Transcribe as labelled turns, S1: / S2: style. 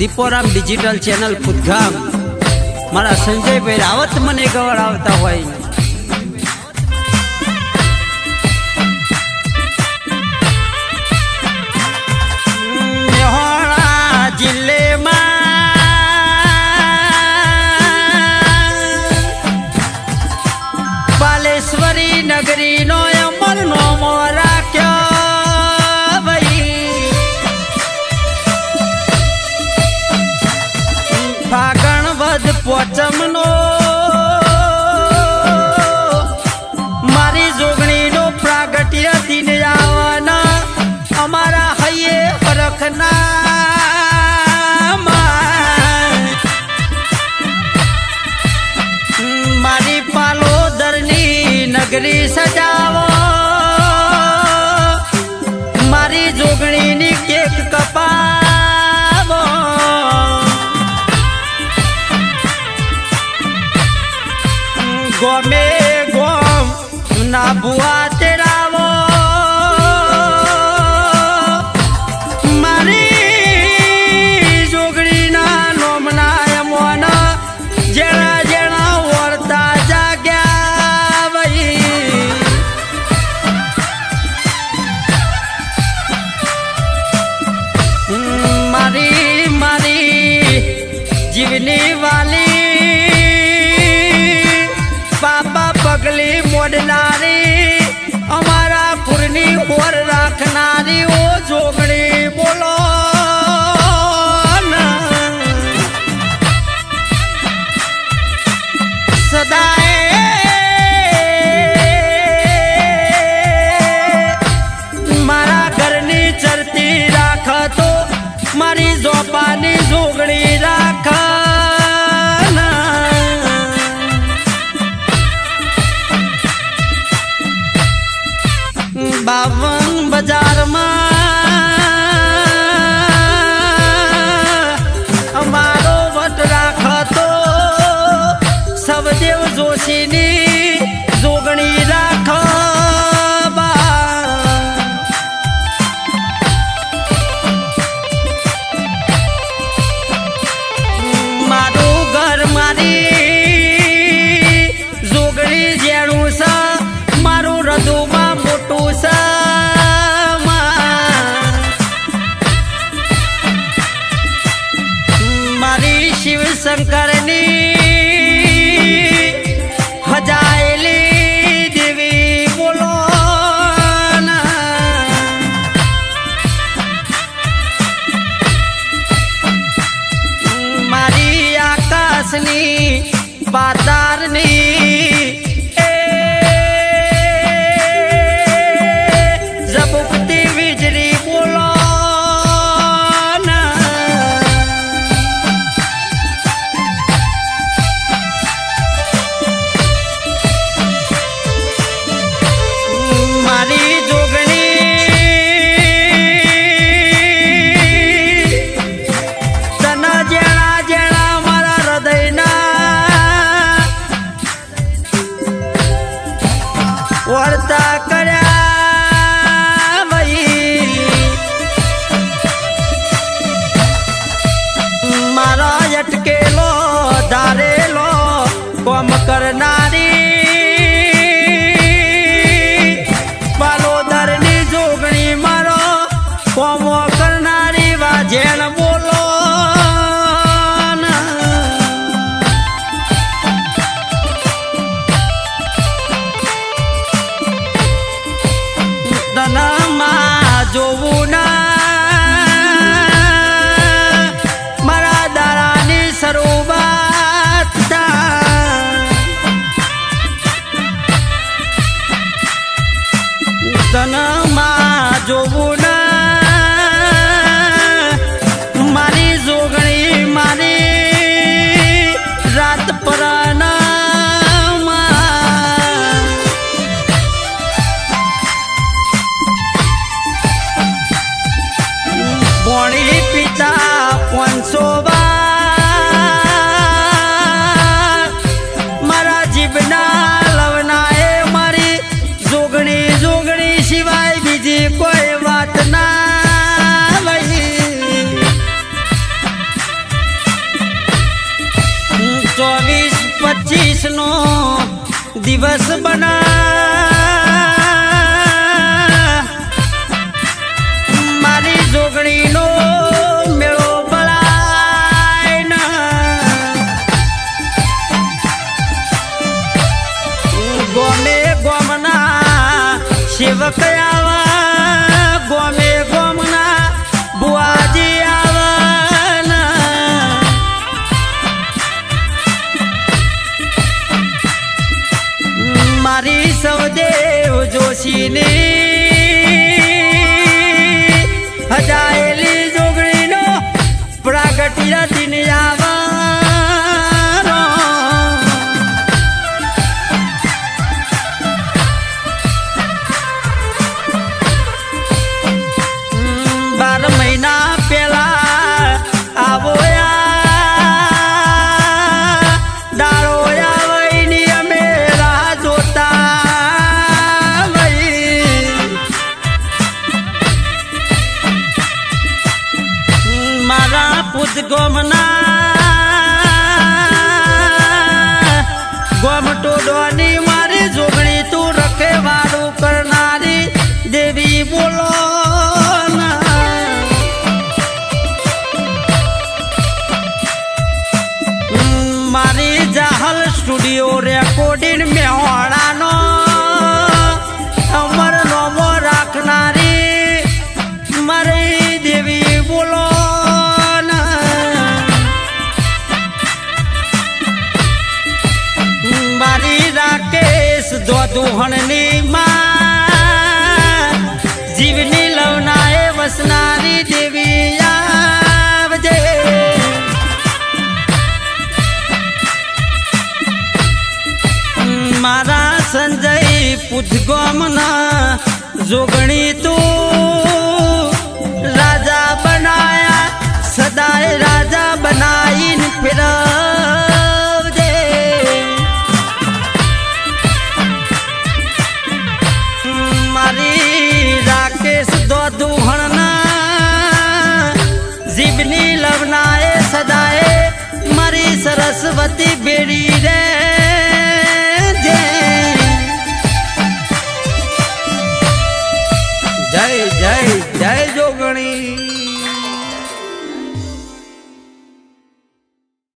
S1: દીપોરામ digital channel ખુદગામ. મારા સંજયભાઈ રાવત મને ગવડાવતા હોય ગમે ગોમ. સુના બુઆ મારી જોપાની જોગણી રા. ની બાતા કરનારી દિવસ બના જોશીની હજાયેલી જોગણીનો પ્રાગટ્ય દિન આવવાનો ગોમ ડોની મારી જોગણી તું રખે વાળું કરનારી દેવી બોલો મારી જાહલ સ્ટુડિયો રેકોર્ડિંગ મેહોણાનો રાકેશ દોદુહણની માં. જીવની લવનાએ વસનારી દેવી આવજે. મારા સંજય પુજગોમના જોગણી તું રાજા બનાયા, સદાય રાજા બનાવીને ફેરવજે સરસ્વતી બેડી રે.